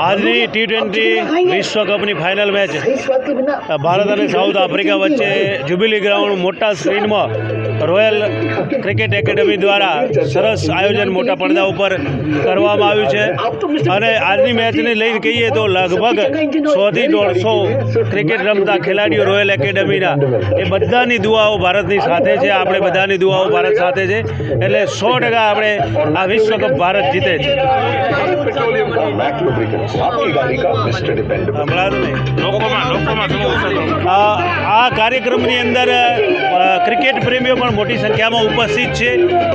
આજની T twenty વિશ્વકપની final match. Bharat અને સાઉથ આફ્રિકા વચ્ચે જ્યુબિલી ગ્રાઉન્ડ મોટા સ્ક્રીનમાં રોયલ ક્રિકેટ એકેડમી દ્વારા સરસ આયોજન મોટા પડદા ઉપર કરવામાં આવ્યું છે. અને આજની મેચને લઈને કહીએ તો લગભગ સોથી દોઢસો ક્રિકેટ રમતા ખેલાડીઓ રોયલ એકેડમીના એ બધાની દુઆઓ ભારતની સાથે છે. આપણે બધાની દુઆઓ ભારત સાથે છે. એટલે સો ટકા આપણે આ વિશ્વકપ ભારત જીતે છે. આ કાર્યક્રમની અંદર ક્રિકેટ પ્રેમીઓ પણ મોટી સંખ્યામાં ઉપસ્થિત છે.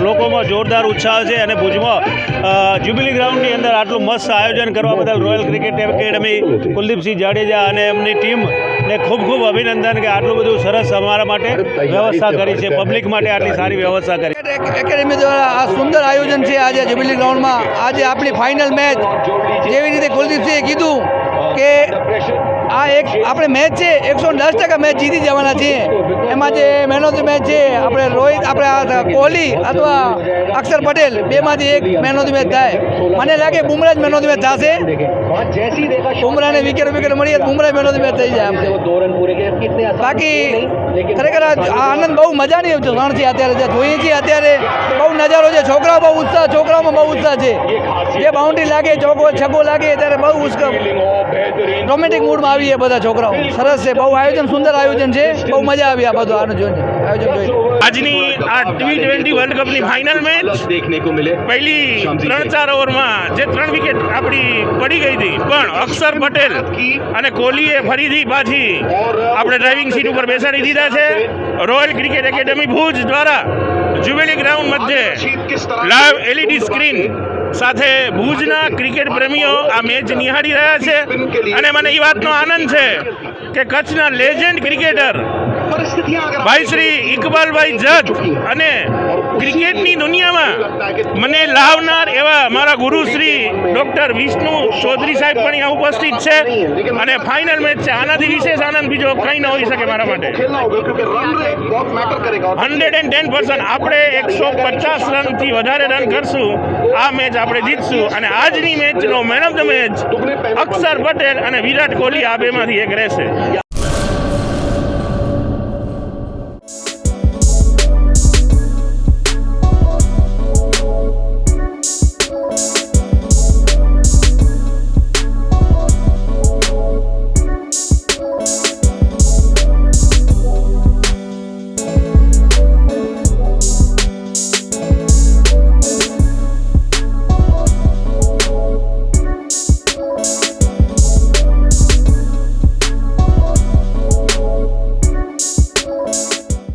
લોકોમાં જોરદાર ઉત્સાહ છે અને ભુજમાં જ્યુબિલી ગ્રાઉન્ડની અંદર આટલું મસ્ત આયોજન કરવા બદલ royal cricket academy Kuldeepsinh Jadeja અને એમની ટીમ ને ખૂબ ખૂબ અભિનંદન કે આટલું બધું સરસ અમારા માટે વ્યવસ્થા કરી છે. પબ્લિક માટે આટલી સારી વ્યવસ્થા કરી. એકેડમી દ્વારા આ સુંદર આયોજન છે આજે જ્યુબિલી ગ્રાઉન્ડમાં આજે આપણી ફાઇનલ મેચ જેવી રીતે કુલદીપસિંહે કીધું કે આ એક આપણે મેચ છે, એકસો દસ ટકા મેચ જીતી જવાના છીએ. એમાં જે મેન ઓફ ધ મેચ છે, આપણે રોહિત, આપણે આ કોહલી અથવા અક્ષર પટેલ, બેમાંથી એક મેન ઓફ ધ મેચ થાય. મને લાગે બુમરાહ જ મેન ઓફ ધ મેચ થશે. બુમરાહને વિકેટ વિકેટ મળીએ તો Bumrah man of the match થઈ જાય આમ. બાકી ખરેખર આ આ આનંદ બહુ મજાની ક્ષણ છે અત્યારે જે જોઈએ છીએ અત્યારે. બહુ નજારો છે, છોકરાઓ બહુ ઉત્સાહ છોકરાઓમાં બહુ ઉત્સાહ છે. જે બાઉન્ડ્રી લાગે ચોકો છગ્ગો લાગે, ત્યારે બહુ ઉત્સાહ રોમેન્ટિક મૂડમાં આવીએ બધા છોકરાઓ. સરસ છે, બહુ આયોજન, સુંદર આયોજન છે. બહુ મજા આવી આ બધું, આનું જોઈને. આયોજન જોઈને. આજની આ ટી ટ્વેન્ટી વર્લ્ડ કપની ફાઇનલ મેચ દેખને કો મિલે પહેલી ત્રણ ચાર ઓવરમાં જે ત્રણ વિકેટ આપણી પડી ગઈ હતી, પણ અક્ષર પટેલ અને કોહલીએ ફરીથી પાછી આપણે ડ્રાઇવિંગ સીટ ઉપર બેસાડી દીધા છે. રોયલ ક્રિકેટ એકેડમી ભુજ દ્વારા જ્યુબિલી ગ્રાઉન્ડ મધ્યે લાઈવ એલઈડી સ્ક્રીન સાથે ભુજના ક્રિકેટ પ્રેમીઓ આ મેચ નિહાળી રહ્યા છે. અને મને એ વાતનો આનંદ છે કે કચ્છના લેજેન્ડ ક્રિકેટર ભાઈ શ્રી ઇકબાલભાઈ જગ અને ક્રિકેટની દુનિયામાં મને લાવનાર એવા મારા ગુરુ શ્રી ડૉક્ટર વિષ્ણુ ચૌધરી સાહેબ પણ અહીંયા ઉપસ્થિત છે અને ફાઇનલ મેચ છે. આનાથી વિશેષ આનંદ બીજો કંઈ ન હોઈ શકે મારા માટે. હંડ્રેડ એન્ડ ટેન પર્સન્ટ આપણે એકસો પચાસ રનથી વધારે રન કરશું. આ મેચ આપણે જીતશું. અને આજની મેચનો man of the match Akshar Patel અને વિરાટ કોહલી આ બેમાંથી એક રહેશે.